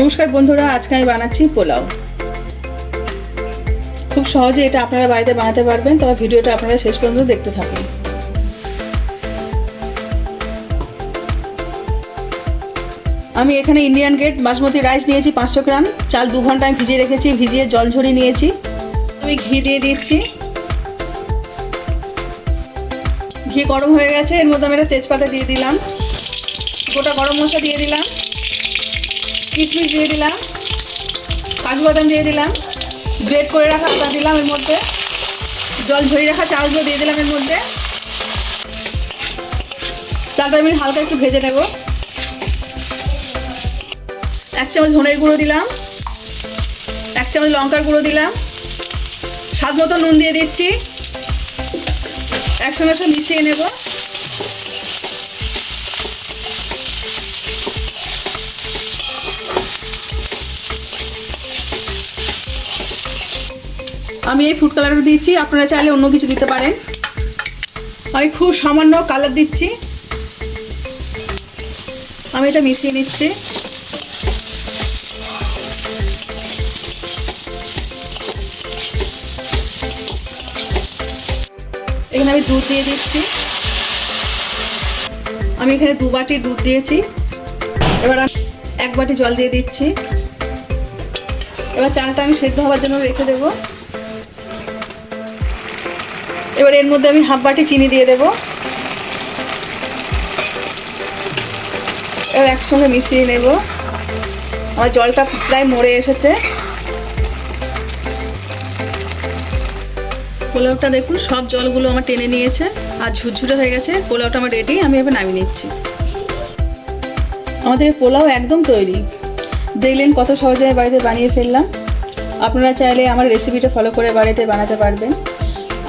নমস্কার বন্ধুরা, আজকে আমি বানাচ্ছি পোলাও। খুব সহজে এটা আপনারা বাড়িতে বানাতে পারবেন, তবে ভিডিওটা আপনারা শেষ পর্যন্ত দেখতে থাকুন। আমি এখানে ইন্ডিয়ান গেট বাসমতি রাইস নিয়েছি পাঁচশো গ্রাম, চাল দু ঘণ্টা আমি ভিজিয়ে রেখেছি, ভিজিয়ে জল ঝরিয়ে নিয়েছি। আমি ঘি দিয়ে দিচ্ছি। ঘি গরম হয়ে গেছে, এর মধ্যে আমি একটা তেজপাতা দিয়ে দিলাম। গোটা গরম মশলা দিয়ে দিলাম। কিশমিশ দিয়ে দিলাম, কাজু বাদাম দিয়ে দিলাম, গ্রেট করে রাখা আদা দিলাম এর মধ্যে, জল ঝরিয়ে রাখা চালগুলো দিয়ে দিলাম এর মধ্যে। চালটা আমি হালকা একটু ভেজে নেব। এক চামচ ধনের গুঁড়ো দিলাম, এক চামচ লঙ্কার গুঁড়ো দিলাম, স্বাদ মতো নুন দিয়ে দিচ্ছি, একসঙ্গে সব মিশিয়ে নেব। আমি এই ফুড কালারটা দিচ্ছি আপনারা চাইলে অন্য কিছু দিতে পারেন। আমি খুব সামান্য কালার দিচ্ছি। আমি এটা মিশিয়ে নিচ্ছি। এখানে আমি দুধ দিয়ে দিচ্ছি। আমি এখানে দু বাটি দুধ দিয়েছি। এবার এক বাটি জল দিয়ে দিচ্ছি। এবার চালটা আমি সেদ্ধ হওয়ার জন্য রেখে দেব। এবার এর মধ্যে আমি হাফ বাটি চিনি দিয়ে দেব। এবার একসঙ্গে মিশিয়ে নেব। আমার জলটা প্রায় মরে এসেছে। পোলাওটা দেখুন, সব জলগুলো আমার টেনে নিয়েছে আর ঝুরঝুরে হয়ে গেছে। পোলাওটা আমার রেডি আমি এবার নামিয়ে নিচ্ছি। আমাদের পোলাও একদম তৈরি। দেখলেন কত সহজে বাড়িতে বানিয়ে ফেললাম। আপনারা চাইলে আমার রেসিপিটা ফলো করে বাড়িতে বানাতে পারবেন।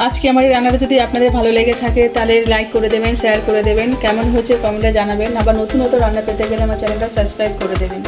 আজকে আমার এই রান্নাটা যদি আপনাদের ভালো লেগে থাকে, তাহলে লাইক করে দেবেন শেয়ার করে দেবেন, কেমন হচ্ছে কমেন্টে জানাবেন, আবার নতুন নতুন রান্না পেতে গেলে আমার চ্যানেলটা সাবস্ক্রাইব করে দেবেন।